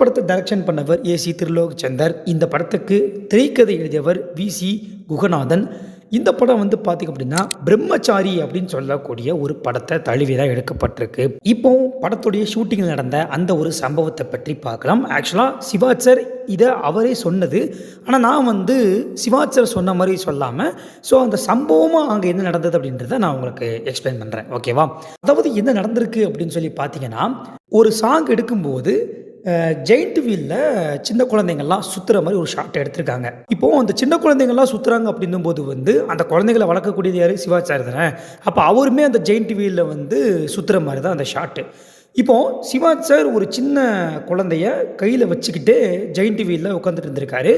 படத்தை டைரக்ஷன் பண்ணவர் ஏசி திருலோக் சந்தர் இந்த படத்துக்கு திரைக்கதை எழுதியவர் வி சி குகநாதன். இந்த படம் வந்து பார்த்திங்க அப்படின்னா பிரம்மச்சாரி அப்படின்னு சொல்லக்கூடிய ஒரு படத்தை தழுவி எடுக்கப்பட்டிருக்கு. இப்போ படத்துடைய ஷூட்டிங் நடந்த அந்த ஒரு சம்பவத்தை பற்றி பார்க்கலாம். ஆக்சுவலாக சிவாச்சர் இதை அவரே சொன்னது. ஆனால் நான் வந்து சிவாச்சர் சொன்ன மாதிரி சொல்லாமல் ஸோ அந்த சம்பவமாக அங்கே என்ன நடந்தது அப்படின்றத நான் உங்களுக்கு எக்ஸ்பிளைன் பண்ணுறேன் ஓகேவா அதாவது என்ன நடந்திருக்கு அப்படின்னு சொல்லி பார்த்தீங்கன்னா ஒரு சாங் எடுக்கும்போது ஜெயிண்ட் வீலில் சின்ன குழந்தைங்கள்லாம் சுற்றுற மாதிரி ஒரு ஷாட் எடுத்திருக்காங்க. இப்போது அந்த சின்ன குழந்தைங்கள்லாம் சுற்றுறாங்க அப்படின்னும் போது வந்து அந்த குழந்தைகளை வளர்க்கக்கூடியது யார்? சிவாச்சாரி தானே. அப்போ அவருமே அந்த ஜெயிண்ட் வீலில் வந்து சுற்றுற மாதிரி தான் அந்த ஷாட்டு இப்போது சிவாஜ் சார் ஒரு சின்ன குழந்தைய கையில் வச்சுக்கிட்டு ஜெயின் வீலில் உட்காந்துட்டு இருந்திருக்காரு.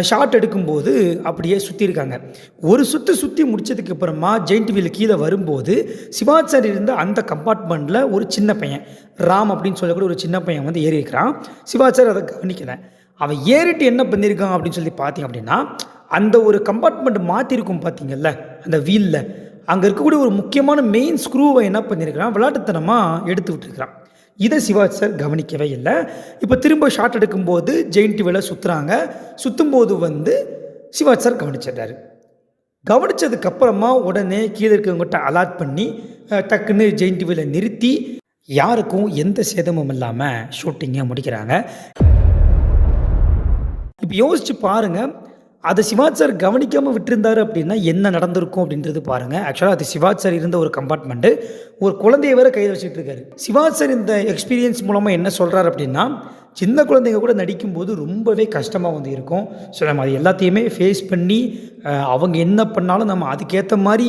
ஷாட் எடுக்கும்போது அப்படியே சுற்றிருக்காங்க ஒரு சுற்று சுற்றி முடிச்சதுக்கு அப்புறமா ஜெயின் வீல் கீழே வரும்போது சிவாஜ் சார் இருந்த அந்த கம்பார்ட்மெண்ட்டில் ஒரு சின்ன பையன் ராம் அப்படின்னு சொல்லக்கூடிய ஒரு சின்ன பையன் வந்து ஏறி இருக்கிறான். சிவாஜ் சார் அதை கவனிக்கலை. அவன் ஏறிட்டு என்ன பண்ணியிருக்கான் அப்படின்னு சொல்லி பார்த்தீங்க அப்படின்னா அந்த ஒரு கம்பார்ட்மெண்ட் மாற்றிருக்கும் பார்த்தீங்கல்ல அந்த வீலில் அங்கே இருக்கக்கூடிய ஒரு முக்கியமான மெயின் ஸ்க்ரூவை என்ன பண்ணியிருக்கிறான் விளாட்டுத்தனமாக எடுத்து விட்டுருக்கிறான். இதை சிவாஜ் சார் கவனிக்கவே இல்லை. இப்போ திரும்ப ஷாட் எடுக்கும்போது ஜெயிண்ட் வேலை சுற்றுறாங்க சுற்றும்போது வந்து சிவாஜ் சார் கவனிச்சிடுறாரு. கவனித்ததுக்கப்புறமா உடனே கீழே இருக்கவங்ககிட்ட அலாட் பண்ணி டக்குன்னு ஜெயிண்ட் வீலை நிறுத்தி யாருக்கும் எந்த சேதமும் இல்லாமல் ஷூட்டிங்கை முடிக்கிறாங்க. இப்போ யோசிச்சு பாருங்கள் அதை சிவாஜ் சார் கவனிக்காமல் விட்டிருந்தாரு அப்படின்னா என்ன நடந்திருக்கும் அப்படின்றது பாருங்கள் ஆக்சுவலாக அது சிவாஜ் சார் இருந்த ஒரு கம்பார்ட்மெண்ட்டு ஒரு குழந்தைய வேற கையில் வச்சுட்டு இருக்காரு. சிவாஜ் சார் இந்த எக்ஸ்பீரியன்ஸ் மூலமாக என்ன சொல்கிறாரு அப்படின்னா சின்ன குழந்தைங்க கூட நடிக்கும்போது ரொம்பவே கஷ்டமாக வந்து இருக்கும். ஸோ நம்ம அது எல்லாத்தையுமே ஃபேஸ் பண்ணி அவங்க என்ன பண்ணாலும் நம்ம அதுக்கேற்ற மாதிரி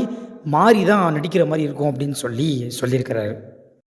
மாறி தான் நடிக்கிற மாதிரி இருக்கும் அப்படின்னு சொல்லி சொல்லியிருக்கிறாரு.